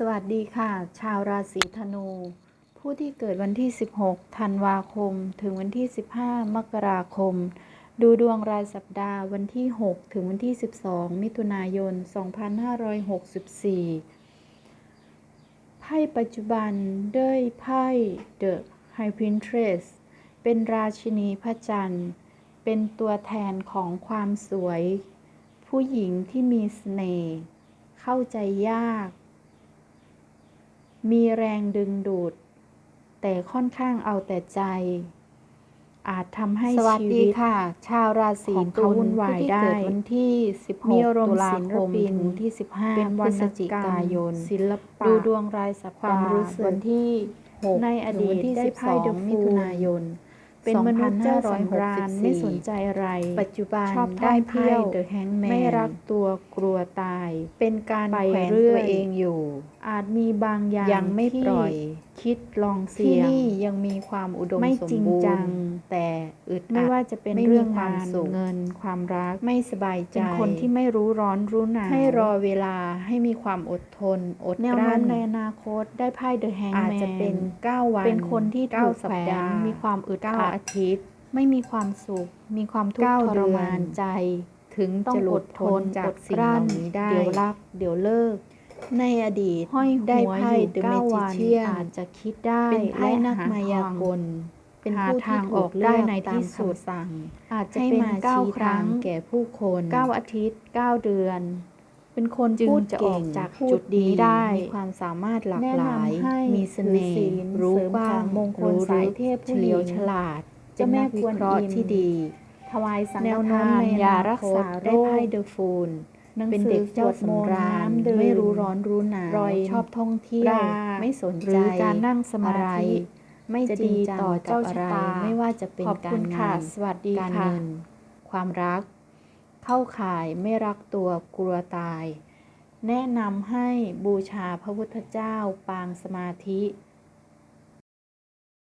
สวัสดีค่ะ ชาวราศีธนู ผู้ที่เกิดวันที่ 16 ธันวาคม ถึงวันที่ 15 มกราคม ดูดวงรายสัปดาห์วันที่ 6 ถึงวันที่ 12 มิถุนายน 2564 ไพ่ปัจจุบันด้วยไพ่ The High Princess เป็นราชินีพระจันทร์ เป็นตัวแทนของความสวย ผู้หญิงที่มีเสน่ห์เข้าใจยาก มีแรงดึงดูด แต่ค่อนข้างเอาแต่ใจ อาจทำให้สวัสชีดีวิตค่ะ ชาวราศีของตุเขาลวุ่นวายผู้ที่ได้เกิดวันที่ 16มีอารมตุณ์ลาศิลคมปินถึงวันที่ 15เป็นพวรฤรศณจิกรรกามยนศิลปะดูดวงรายสัปความดาห์รู้สึกวันที่ 6 ในอดีตถึงวันที่ได้ไพ่ The 12มิถุนายน เป็นมนุษย์เจ้าสำราญ2564ไม่สนใจอะไร ปัจจุบันชอบได้ท่องไพ่เที่ยวเดอะแฮงแมนไม่รักตัวกลัวตาย เป็นการไปแขวนเรื่อยตัวเองอยู่ อาจมีบางอย่างยังไม่ที่ปล่อย คิดลองที่เสี่ยงนี่ยังมีความอุดมไม่สมจริงบูรจังณ์แต่อึดไม่อัดว่าจะเป็นไม่มีเรื่องความงานสุขเงิน ความรักไม่สบายใจเป็นคนที่ไม่รู้ร้อนรู้หนาวให้รอเวลาให้มีความอดทน อดแนวกโน้ลั้มนในอนาคตได้ไพ่เดอะแฮงอาจแมนจะเป็น9วันเป็นคนที่เก้าถูกสัแขปวนดาห์มีความอึดเก้าอัดอาทิตย์ ไม่มีความสุข มีความทุกข์เก้าทรมานเดือนใจ ถึงต้องจะหอลุดดทพ้นนจากอดสิ่งกลั้เหล่านนี้ได้ เดี๋ยวรัก เดี๋ยวเลิก ในอดีตห้อยหัวได้ไพ่อยู่ The เก้าวัน Magician อาจจะคิดได้เป็นไพ่และนักหมายากลเป็นหาผู้ทางที่ออออกกได้ได้ในในที่ที่สุสุดดสั่ง อาจจะให้เป็นมาเก้าชี้ครั้ทางงแก่ผู้คนเก้าอาทิตย์เก้าเดือน เป็นคนจึงพูดจะเก่อองกจากพูจุดดดีนี้ได้ได้ มีความสามารถหลากแนะหลายนำให้มีเสน่ถือศีห์ลรู้เสริมบ้าความงมงคลรู้สายลึกเทพผู้เฉลียวหญิงฉลาดเจ้าแม่ป็นนักวนวิเคราะห์อิมที่ดีถวายสังฆแนวโน้ทามนในยาอรัรักกษาษาโรได้ไพ่คเดอะฟูลหนังเป็นสืเด็อกเจ้าสวดมนต์สำราญน้ำดื่มไม่รู้ร้อนรู้หนาวรอยชอบท่องเที่ยวราไม่สนหรืใจอการนั่งสมาอะไรธิไม่จะจริดีงจังต่อกับเจ้าอะชะไรตาไม่ว่าจะเป็นขอบกาคุรณงาค่ะนสวัสดีการค่ะเงิน ความรัก เข้าข่ายไม่รักตัวกลัวตาย แนะนำให้บูชาพระพุทธเจ้าปางสมาธิ